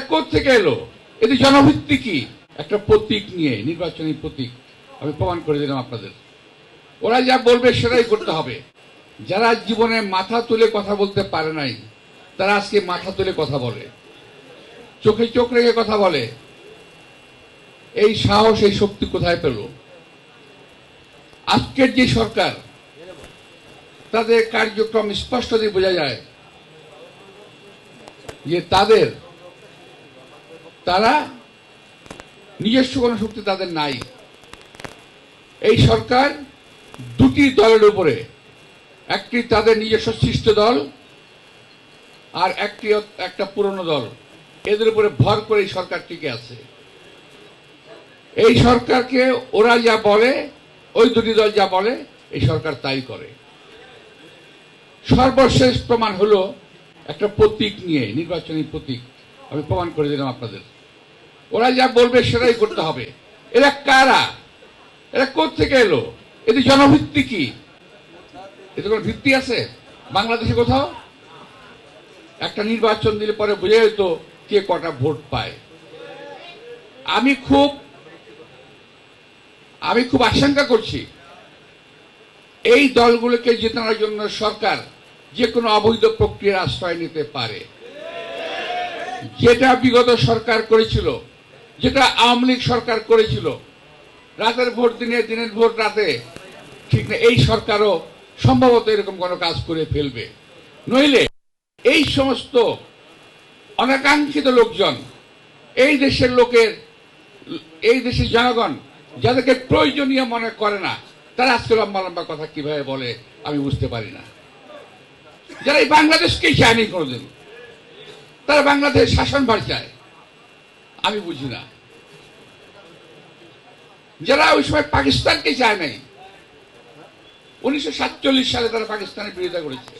এরা থেকে এলো? এদের জনভিত্তি কি? একটা প্রতীক নিয়ে, নির্বাচনী প্রতীক। আমি প্রমাণ করে দিলাম আপনাদের। ওরা যা বলবে সেটাই করতে হবে। যারা জীবনে মাথা তুলে কথা বলতে পারে নাই, তারা আজকে মাথা তুলে কথা বলে। চোখে চোখ রেখে কথা বলে। এই সাহস, এই শক্তি কোথায় পেল? আজকের যে সরকার, তাদের কার্যক্রম স্পষ্ট দিয়ে বোঝা যায় যে তাদের তারা নিজস্ব কোনো শক্তি তাদের নাই। এই সরকার দুটি দলের উপরে, একটি তাদের নিজস্ব সৃষ্ট দল আর একটি একটা পুরনো দল। এদের উপরে ভর করে এই সরকার টিকে আছে। এই সরকারকে ওরা যা বলে, ওই দুটি দল যা বলে, এই সরকার তাই করে। সর্বশেষ প্রমাণ হলো একটা প্রতীক নিয়ে, নির্বাচনী প্রতীক। আমি প্রমাণ করে দিলাম আপনাদের। ওরা যা বলবে সেটাই করতে হবে। এরা কারা? এরা থেকে এলো? এদের জনভিত্তি কি? এদের কোনো ভিত্তি আছে? বাংলাদেশে কোথাও? একটা নির্বাচন দিলে পরে বোঝা যেত কে কটা ভোট পায়। আমি খুব আমি খুব আশঙ্কা করছি, এই দলগুলোকে জেতানোর জন্য সরকার যে কোনো অবৈধ প্রক্রিয়ার আশ্রয় নিতে পারে। যেটা বিগত সরকার করেছিল যেটা আওয়ামী লীগ সরকার করেছিল। রাতের ভোট দিনে, দিনের ভোট রাতে, ঠিক না, এই সরকারও সম্ভবত এরকম কোনো কাজ করে ফেলবে। নইলে এই সমস্ত অনাকাঙ্ক্ষিত লোকজন, এই দেশের লোকের, এই দেশের জনগণ, যাদেরকে প্রয়োজনীয় মনে করে না, তারা আজকে লম্বা লম্বা কথা কীভাবে বলে, আমি বুঝতে পারি না। যারা এই বাংলাদেশকেই চায়নি কোনোদিন, তারা বাংলাদেশ শাসনভার চায় আমি বুঝি না। যারা ওই সময় পাকিস্তানকে চায় নাই, উনিশশো সাতচল্লিশ সালে তারা পাকিস্তানের বিরোধিতা করেছে।